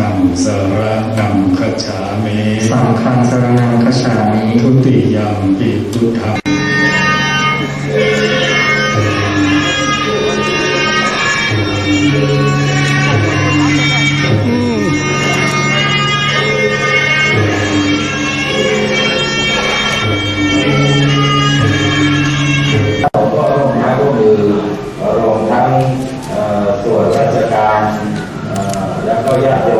ฆังสรนังคัจฉามิสังฆังสรนังคัจฉามิทุติยัมปิพุทธังเราก็ร่วมไม้ร่วมมือรวมทั้งเอ่อส่วนราชการเอ่อแล้วก็ญาติโยม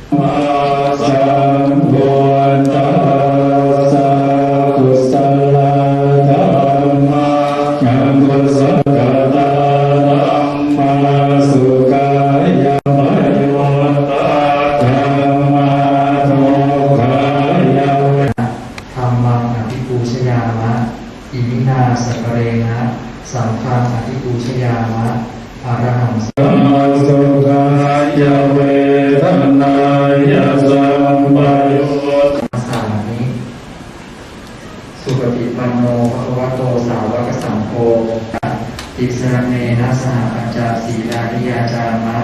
รมังอภิปูชยามะอิมินาสักเรนะสังฆังอภิปูชยามะอรหังสัมสุข สุปฏิปันโนภะคะวะโตสาวกสังโฆติสรณเนนะสหปัญจศีลานิยาจามะ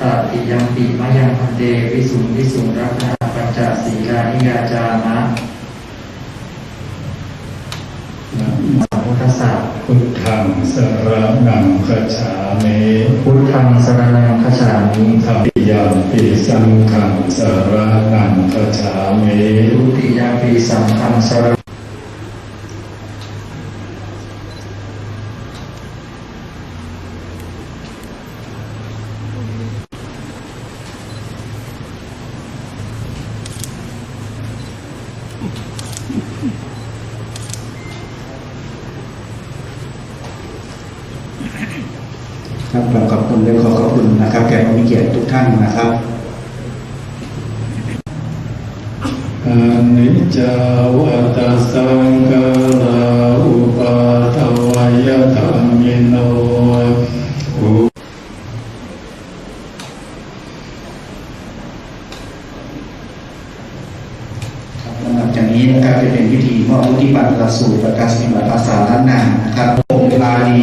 ตติยัมปิมะยังพันเตวิสุงวิสุงรัตนาปัญจศีลานิยาจามะสัมพุทธัสสะพุทธังสรนังคัจฉามิพุทธังสรนังคัจฉามิธรรมยัมปิสังฆังสรนังคัจฉามิทุติยาปีสังฆังสร ครับขอขอบคุณและขอขอบคุณนะครับแขกผู้มีเกียรติทุกท่านนะครับอนิจจาวตสังขาราอุปาทวายธรรมิโนอุครับลำดับจากนี้นะครับจะเป็นพิธีมอบวุฒิบัตรหลักสูตรประกาศนียบัตรภาษาล้านนานะครับองค์บาลี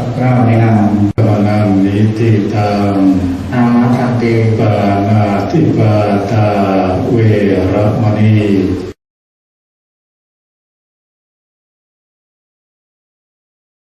พระเจ้าในนามปานังนิติตังนามะทันเตปานาติปาตาเวระมณี